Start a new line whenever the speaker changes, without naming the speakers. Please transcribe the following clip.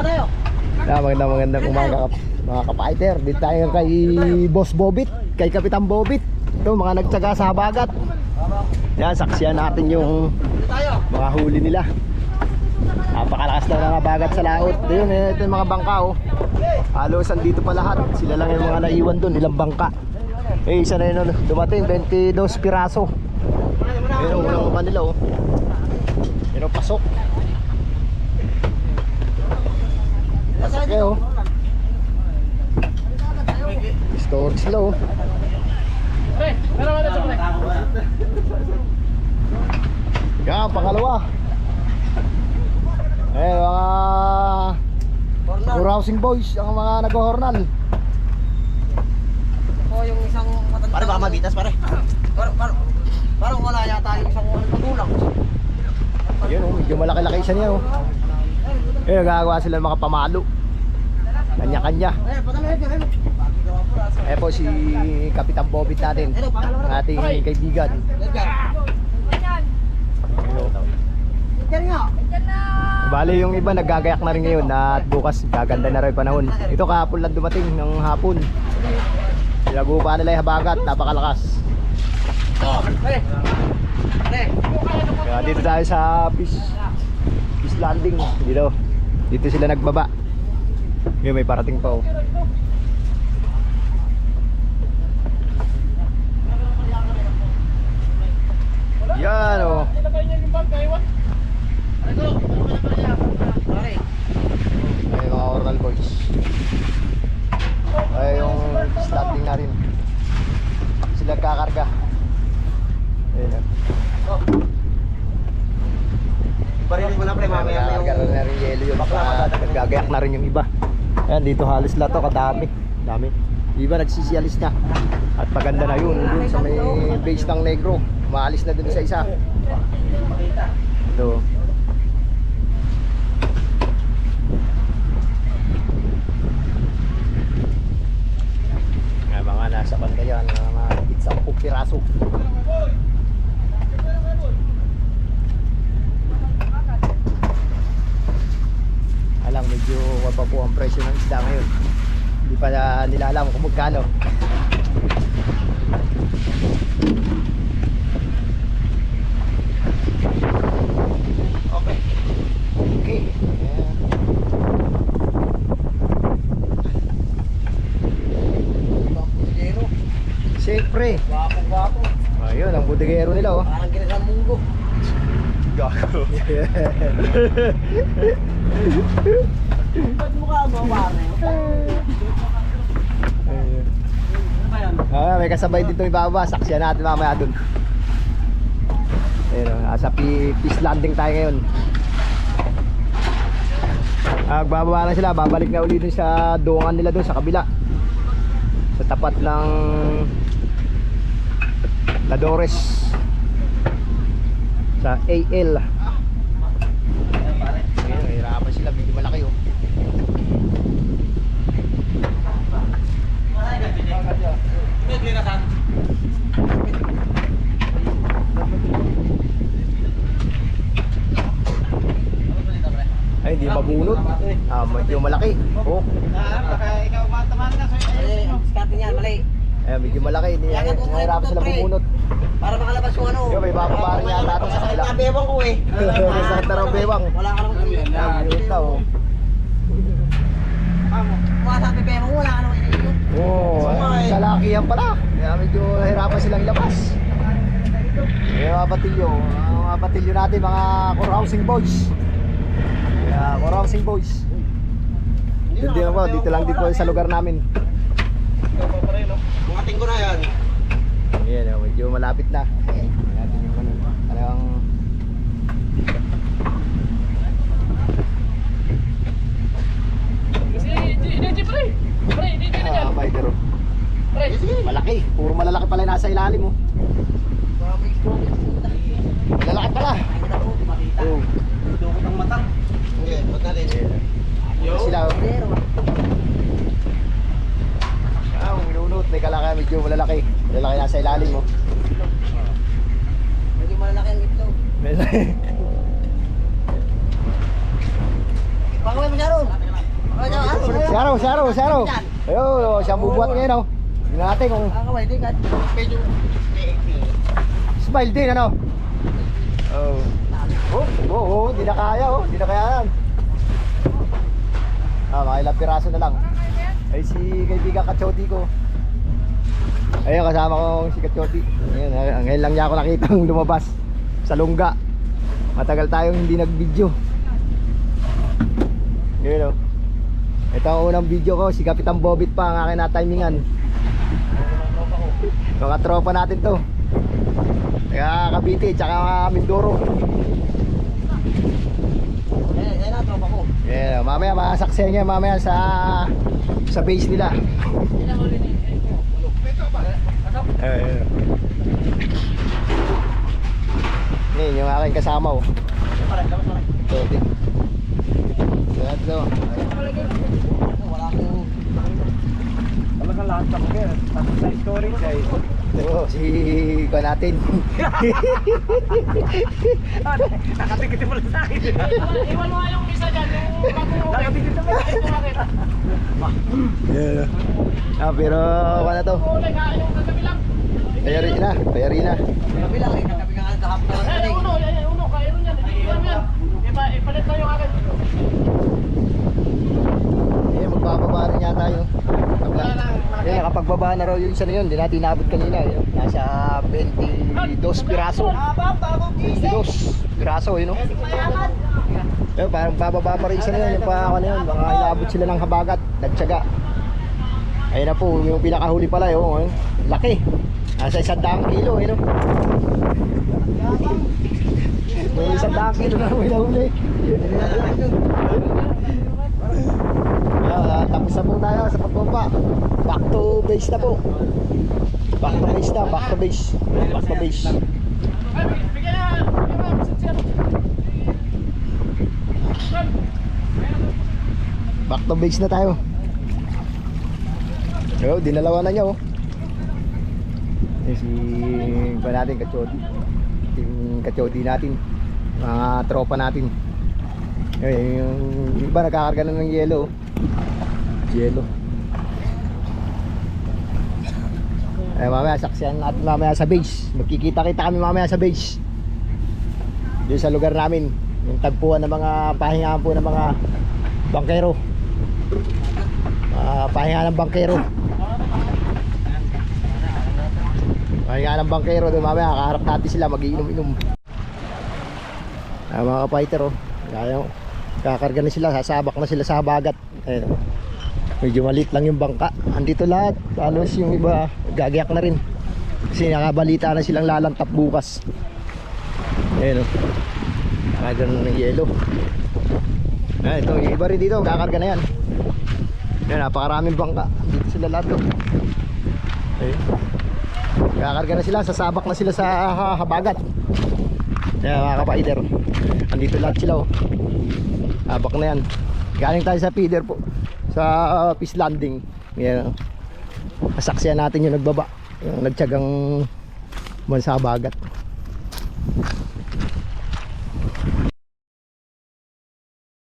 Ah, maganda magandang umaga mga kapider. Dito tayo kay Boss Bobit, kay Kapitan Bobit. Ito mga nagtsaga sa habagat. Yan, saksiyan natin yung mga huli nila. Napakalakas daw ng habagat sa laot. Ito yun, eh, ito yung mga bangka oh. Halos andito pa lahat. Sila lang yung mga naiwan doon, ilang bangka. Eh, isa na yun oh, dumating, 22 piraso. Ayun, unang mukha nila oh. Oh, pasok. Pasok kayo. Storage oh. Yan, pangalawa. Eh, mga Housing boys, ang mga nag-hornal.
O yung isang matanda.
Pare baka mabitas pare.
Parang, parang, parang wala yata yung isang magulang.
Yun oh, medyo malaki-laki isa niya oh. Eh, nagagawa sila ng mga pamalo. Kanya-kanya.
Eh.
Eh po si Kapitan Bobit natin. Ang ating kaibigan. Bale yung iba nagagayak na rin ngayon at bukas gaganda na rin panahon. Ito kahapon lang dumating ng hapon. Pinagupa nila yung habagat, napakalakas. Kaya dito tayo sa fish, fish landing. Dito. Dito sila nagbaba. Ngayon may parating pa oh. Yan oh. Ay mga oral boys. Ay yung landing na rin. Sila kakarga. Ayun oh.
Barilis mo na pre mamaya na yung
na rin yelo yun. Baka naggagayak na rin yung iba. Ayan, dito halos lahat to, kadami. Dami. Yung Iba nagsisialis na. At paganda na yun. Dun sa may base ng negro. Maalis na dun sa isa. Ito. Nga mga nasa banda yan, mga higit sa piraso. alam waba po ang presyo ng isda ngayon hindi pa na nila alam kung magkano
Okay.
okay yeah. siyempre
Wapo, wapo.
ayun ang budigero nila oh
Parang ginasang munggo.
Gago.
Ba't mukha mo, pare?
Ayun.
Ano ba yan?
Ah, may kasabay dito ibaba. Saksiyan natin mamaya dun. Ayun, nasa pi- peace landing tayo ngayon. Ah, bababa na sila, babalik na uli dun sa duwangan nila dun sa kabila. Sa tapat ng Ladores. Sa AL. Ayun, nahihirapan sila, medyo malaki oh. Ay, hindi mabunot. Ah, medyo malaki. Oh,
Mali, ang diskarte niyan, mali.
eh, medyo malaki. Hindi, nahihirapan sila bumunot.
Para makalabas yung ano.
Yo, may bababa rin yata ito sa kabila.
Nabewang ko eh.
Sa taraw bewang.
Wala ka naman.
Ah, minute na oh.
Mga sabi bewang, wala ka naman iniinom.
Oh, sa laki yan pala. Kaya medyo nahirapan silang ilabas. Kaya mga batilyo, mga batilyo natin, mga core housing boys. Kaya core housing boys. Dito din ako, dito lang din po sa lugar namin.
Mga tingko na yan.
Ayan, oh, medyo malapit na. Natin yung ano, talagang ah, fighter. oh. Malaki, puro malalaki pala yung nasa ilalim oh. Malalaki pala. Oh.
Dukot ang mata. Hindi, ba't natin?
Ayan. Sila oh. Ah, minunot, may kalaki, medyo malalaki. Malalaki nasa ilalim oh.
Medyo malalaki ang Pangawin mo siya ron.
Si Aro, si Aro, si Aro. Ayun, ngayon, oh. Tingnan natin kung
Ang kamay, di ka. Medyo.
smile din, ano? Oh. Oh, oh, oh, di na kaya, oh. Di na kaya yan. Ah, mga ilang piraso na lang. Ay, si kaibigan Kachoti ko. Ayun, kasama ko si Kachoti. Ayun, ngayon lang niya ako nakita lumabas sa lungga. Matagal tayong hindi nag-video. Ngayon, oh. Ito ang unang video ko, si Kapitan Bobit pa ang akin na-timingan. Mga tropa natin to. Kaya Cavite, tsaka Mindoro.
Eh, eh na, tropa ko.
Yeah, mamaya masaksihan niya mamaya sa sa base nila. Eh. Ngayon, yung aking kasama oh. Ito. Ito, ito.
Wala akong...
Talaga lahat ng mga tapos sa storage ay
Ito, si ko natin.
nakatikit mo lang sa akin.
Iwan mo yung isa dyan,
Nakatikit mo lang.
makita.
Yeah. Ah, pero na to?
Kulay ka, yung kagabi lang.
Bayari na, bayari na.
Eh, kahapon na
Eh,
kaning.
uno, eh, uno, kaya rin yan. Ko yan. Ipa, ipalit na yung akin.
Eh, magbababa rin yata yun. Eh, nakapagbaba na raw yung isa na yun. Hindi natin inabot kanina. Yun. Nasa 22 piraso. 22 piraso, yun. Oh. Eh, parang bababa pa rin isa na yun. Yung pa, ano yun, mga inabot sila ng habagat. Nagtsaga. Ayun na po, yung pinakahuli pala. Yun, oh. Laki. Nasa isang daang kilo, yun. Oh. May isang kilo na may nahuli. Ah, tapos na po tayo sa pagbaba. Back to base na po. Back to base na, back to base. Back to base. Back to base na tayo. Yo, dinalawa na niya oh. Eh, si pa natin kachodi. Yung kachodi natin. Mga tropa natin. Eh, yung iba nagkakarga na ng yelo. oh. Yelo. Eh, mamaya saksiyan natin mamaya sa base. Magkikita-kita kami mamaya sa base. Doon sa lugar namin. Yung tagpuan ng mga pahingahan po ng mga bangkero. Ah, pahinga ng bangkero. Pahinga ng bangkero doon mamaya kaharap natin sila magiinom-inom. Ah, mga fighter oh. Kaya kakarga na sila, sasabak na sila sa habagat. Ayun. oh. Medyo maliit lang yung bangka. Andito lahat. Halos yung iba gagayak na rin. Kasi nakabalita na silang lalantap bukas. Ayun oh. Nagano ng yelo. Ah, ito, yung iba rin dito, kakarga na yan. Yan, napakaraming bangka. Dito sila lahat to. Okay. Kakarga na sila, sasabak na sila sa ha- habagat. Yan mga kapaider. Andito lahat sila oh. Habak na yan. Galing tayo sa feeder po. Sa uh, fish landing. Yan. oh. Natin yung nagbaba. Yung nagtyagang man sa habagat.